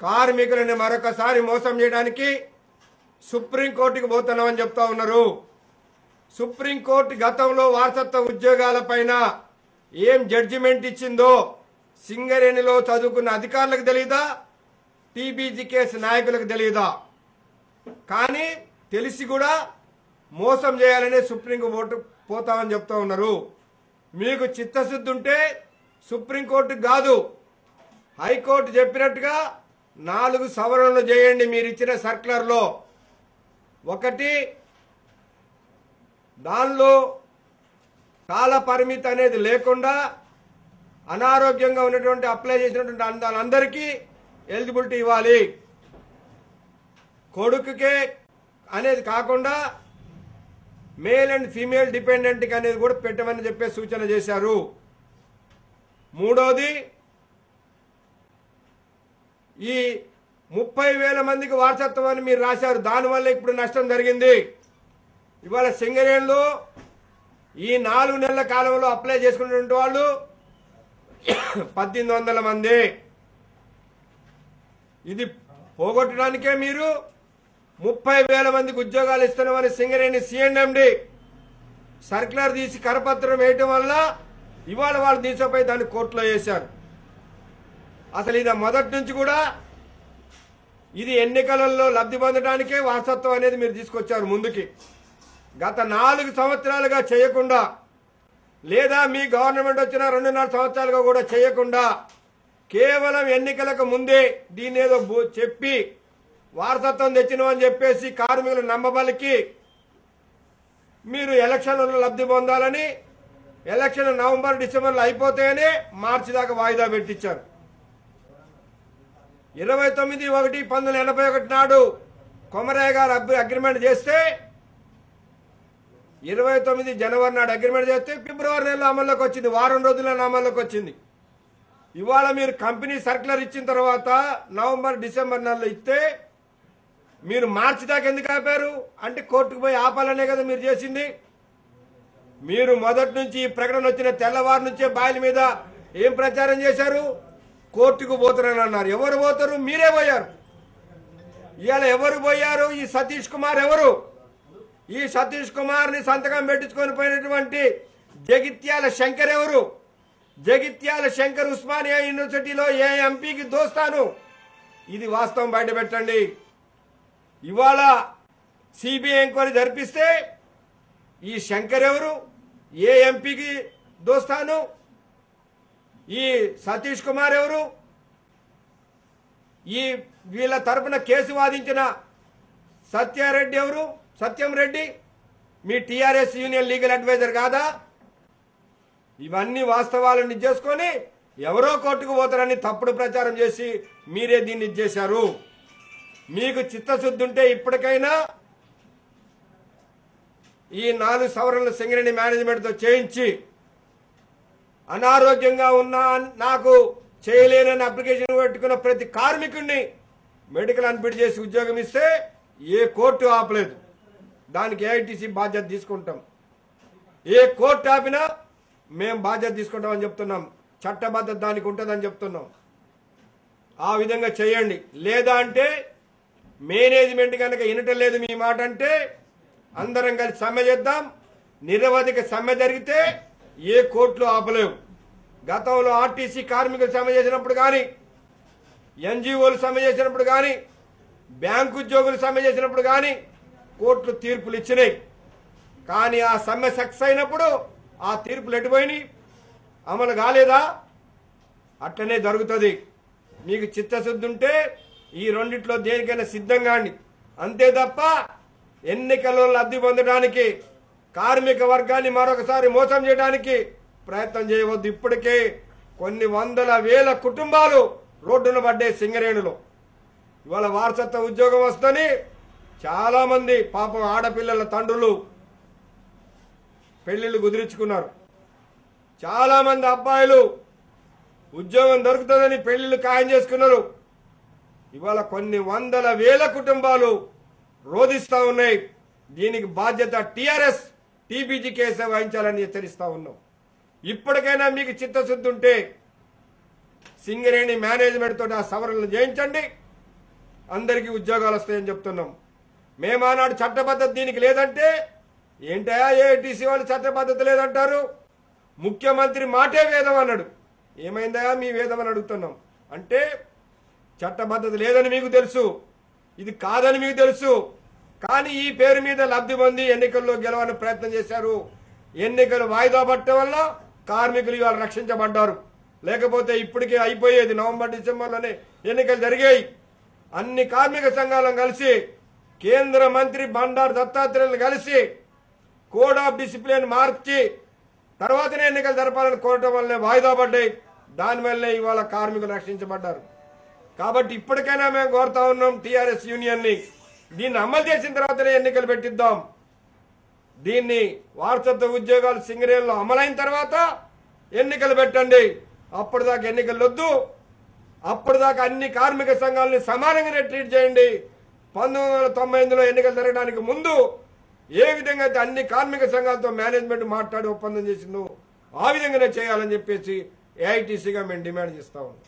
కార్మికులను మరొకసారి మోసం చేయడానికి సుప్రీంకోర్టుకు పోతున్నామని చెప్తా ఉన్నారు. సుప్రీంకోర్టు గతంలో వారసత్వ ఉద్యోగాలపైన ఏం జడ్జిమెంట్ ఇచ్చిందో సింగరేణిలో చదువుకున్న అధికారులకు తెలియదా టీబీజీ కేసు నాయకులకు తెలియదా కానీ తెలిసి కూడా మోసం చేయాలని సుప్రీంకోర్టు పోతామని చెప్తా ఉన్నారు. మీకు చిత్తశుద్ధి ఉంటే సుప్రీంకోర్టు కాదు. హైకోర్టు చెప్పినట్టుగా నాలుగు సవరణలు చేయండి మీరు ఇచ్చిన సర్క్యులర్లో. ఒకటి దానిలో కాల పరిమితి అనేది లేకుండా అనారోగ్యంగా ఉన్నటువంటి అప్లై చేసినటువంటి అందరికీ ఎలిజిబిలిటీ ఇవ్వాలి. కొడుకుకే అనేది కాకుండా మేల్ అండ్ ఫీమేల్ డిపెండెంట్కి అనేది కూడా పెట్టమని చెప్పే సూచన చేశారు. మూడోది ఈ ముప్పై వేల మందికి వారసత్వం అని మీరు రాశారు. దానివల్ల ఇప్పుడు నష్టం జరిగింది. ఇవాళ సింగరేణిలో ఈ నాలుగు నెలల కాలంలో అప్లై చేసుకున్నటువంటి వాళ్ళు పద్దెనిమిది వందల మంది. ఇది పోగొట్టడానికే మీరు ముప్పై వేల మందికి ఉద్యోగాలు ఇస్తున్నామని సింగరేణి సిఎండి సర్క్యులర్ తీసి కరపత్రం వేయటం వల్ల ఇవాళ వాళ్ళు తీసుకుపోయి దాన్ని కోర్టులో వేశారు. అసలు ఇది మొదటి నుంచి కూడా ఇది ఎన్నికలలో లబ్ధి పొందడానికే వారసత్వం అనేది మీరు తీసుకొచ్చారు ముందుకి. గత నాలుగు సంవత్సరాలుగా చేయకుండా లేదా మీ గవర్నమెంట్ వచ్చిన రెండున్నర సంవత్సరాలుగా కూడా చేయకుండా కేవలం ఎన్నికలకు ముందే దీని ఏదో బు- చెప్పి వారసత్వం తెచ్చినవని చెప్పేసి కార్మికులు నమ్మబలికి మీరు ఎలక్షన్లలో లబ్ధి పొందాలని ఎలక్షన్ నవంబర్ డిసెంబర్లో అయిపోతాయని మార్చి దాకా వాయిదా పెట్టించారు. ఇరవై తొమ్మిది ఒకటి పంతొమ్మిది ఎనభై ఒకటి నాడు కొమరయ్య గారు అగ్రి- అగ్రిమెంట్ చేస్తే ఇరవై తొమ్మిది జనవరి నాడు అగ్రిమెంట్ చేస్తే ఫిబ్రవరి నెలలో అమల్లోకి వచ్చింది. వారం రోజుల్లో అమల్లోకి వచ్చింది. ఇవాళ మీరు కంపెనీ సర్క్యులర్ ఇచ్చిన తర్వాత నవంబర్ డిసెంబర్ నెలలో ఇస్తే మీరు మార్చి దాకా ఎందుకు ఆపారు? అంటే కోర్టుకు పోయి ఆపాలనే కదా మీరు చేసింది. మీరు మొదటి నుంచి ఈ ప్రకటన వచ్చిన తెల్లవారు నుంచే బాయిల మీద ఏం ప్రచారం చేశారు? కోర్టుకు పోతున్నాను అన్నారు. ఎవరు పోతారు? మీరే పోయారు. ఇవాళ ఎవరు పోయారు? ఈ సతీష్ కుమార్ ఎవరు? ఈ సతీష్ కుమార్ని సంతకం పెట్టించుకొని పోయినటువంటి జగిత్యాల శంకర్ ఎవరు? జగిత్యాల శంకర్ ఉస్మానియా యూనివర్సిటీలో ఏ ఎంపీకి దోస్తాను? ఇది వాస్తవం బయటపెట్టండి ఇవాళ సిబిఐ ఎంక్వైరీ జరిపిస్తే ఈ శంకర్ ఎవరు? ఏ ఎంపీకి దోస్తాను? ఈ సతీష్ కుమార్ ఎవరు? ఈ వీళ్ళ తరపున కేసు వాదించిన సత్యారెడ్డి ఎవరు? సత్యం రెడ్డి? మీ టీఆర్ఎస్ యూనియన్ లీగల్ అడ్వైజర్ కాదా? ఇవన్నీ వాస్తవాలను చేసుకొని ఎవరో కోర్టుకు పోతారని తప్పుడు ప్రచారం చేసి మీరే దీన్ని ఇచ్చేశారు మీకు చిత్తశుద్ధి ఉంటే ఇప్పటికైనా ఈ నాలుగు సవరణలు సింగరేణి మేనేజ్మెంట్తో చేయించి అనారోగ్యంగా ఉన్నా నాకు చేయలేనని అప్లికేషన్ పెట్టుకున్న ప్రతి కార్మికుడిని మెడికల్ అన్ఫిట్ చేసి ఉద్యోగం ఇస్తే ఏ కోర్టు ఆపలేదు. దానికి ఏఐటీసీ బాధ్యత తీసుకుంటాం. ఏ కోర్టు ఆపినా మేము బాధ్యత తీసుకుంటామని చెప్తున్నాం. చట్టబద్ధత దానికి ఉంటుందని చెప్తున్నాం. ఆ విధంగా చేయండి. లేదా అంటే మేనేజ్మెంట్ కనుక వినటం లేదు మీ మాట అంటే అందరం కలిసి సమ్మె చేద్దాం. నిరవధిక సమ్మె జరిగితే ఏ కోర్టులు ఆపలేవు. గతంలో ఆర్టీసీ కార్మికులు సమ్మె చేసినప్పుడు కానీ ఎన్జిఓలు సమ్మె చేసినప్పుడు కానీ బ్యాంకు ఉద్యోగులు సమ్మె చేసినప్పుడు కానీ కోర్టులు తీర్పులు ఇచ్చినాయి. కానీ ఆ సమ్మె సక్సెస్ అయినప్పుడు ఆ తీర్పులు ఎటుపోయినాయి? అమలు కాలేదా? అట్లనే జరుగుతుంది. మీకు చిత్తశుద్ధి ఉంటే ఈ రెండిట్లో దేనికైనా సిద్ధంగా అండి. అంతే తప్ప ఎన్నికల్లో లబ్ధి పొందడానికి కార్మిక వర్గాన్ని మరొకసారి మోసం చేయడానికి ప్రయత్నం చేయవద్దు. ఇప్పటికే కొన్ని వందల వేల కుటుంబాలు రోడ్డున పడ్డే సింగరేణులు. ఇవాళ వారసత్వ ఉద్యోగం వస్తుందని చాలా మంది పాపం ఆడపిల్లల తండ్రులు పెళ్ళిళ్ళు కుదిరించుకున్నారు. చాలా మంది అబ్బాయిలు ఉద్యోగం దొరుకుతుందని పెళ్ళిళ్ళు ఖాయం చేసుకున్నారు. ఇవాళ కొన్ని వందల వేల కుటుంబాలు రోధిస్తా ఉన్నాయి. దీనికి బాధ్యత టిఆర్ఎస్ టీబీజీ కేసు వహించాలని హెచ్చరిస్తా ఉన్నాం ఇప్పటికైనా మీకు చిత్తశుద్ధి ఉంటే సింగరేణి మేనేజ్మెంట్ తోటి ఆ సవరణలు చేయించండి. అందరికీ ఉద్యోగాలు వస్తాయని చెప్తున్నాం. మేము ఆనాడు చట్టబద్ధత దీనికి లేదంటే ఏంటయా ఏఐటీసీ వాళ్ళు చట్టబద్ధత లేదంటారు? ముఖ్యమంత్రి మాటే వేదం అన్నాడు. ఏమైందయా మీ వేదం అని అడుగుతున్నాం. అంటే చట్టబద్ధత లేదని మీకు తెలుసు. ఇది కాదని మీకు తెలుసు. కానీ ఈ పేరు మీద లబ్ధి పొంది ఎన్నికల్లో గెలవని ప్రయత్నం చేశారు. ఎన్నికలు వాయిదా పట్టడం వల్ల కార్మికులు ఇవాళ రక్షించబడ్డారు. లేకపోతే ఇప్పటికే అయిపోయేది నవంబర్ డిసెంబర్లోనే ఎన్నికలు జరిగాయి. అన్ని కార్మిక సంఘాలను కలిసి కేంద్ర మంత్రి బండారు దత్తాత్రేయులు కలిసి కోడ్ ఆఫ్ డిసిప్లిన్ మార్చి తర్వాతనే ఎన్నికలు జరపాలని కోరటం వల్లనే వాయిదా పడ్డాయి. దానివల్లనే ఇవాళ కార్మికులు రక్షించబడ్డారు. కాబట్టి ఇప్పటికైనా మేము కోరుతా ఉన్నాం టీఆర్ఎస్ యూనియన్ని. దీన్ని అమలు చేసిన తర్వాతనే ఎన్నికలు పెట్టిద్దాం. దీన్ని వారసత్వ ఉద్యోగాలు సింగరేణిలో అమలైన తర్వాత ఎన్నికలు పెట్టండి. అప్పటిదాకా ఎన్నికలు వద్దు. అప్పటిదాకా అన్ని కార్మిక సంఘాలని సమానంగానే ట్రీట్ చేయండి. పంతొమ్మిది వందల తొంభై ఎనిమిదిలో ఎన్నికలు జరగడానికి ముందు ఏ విధంగా అయితే అన్ని కార్మిక సంఘాలతో మేనేజ్మెంట్ మాట్లాడి ఒప్పందం చేసిందో ఆ విధంగానే చేయాలని చెప్పేసి ఏఐటీసీగా మేము డిమాండ్ చేస్తా ఉన్నాం.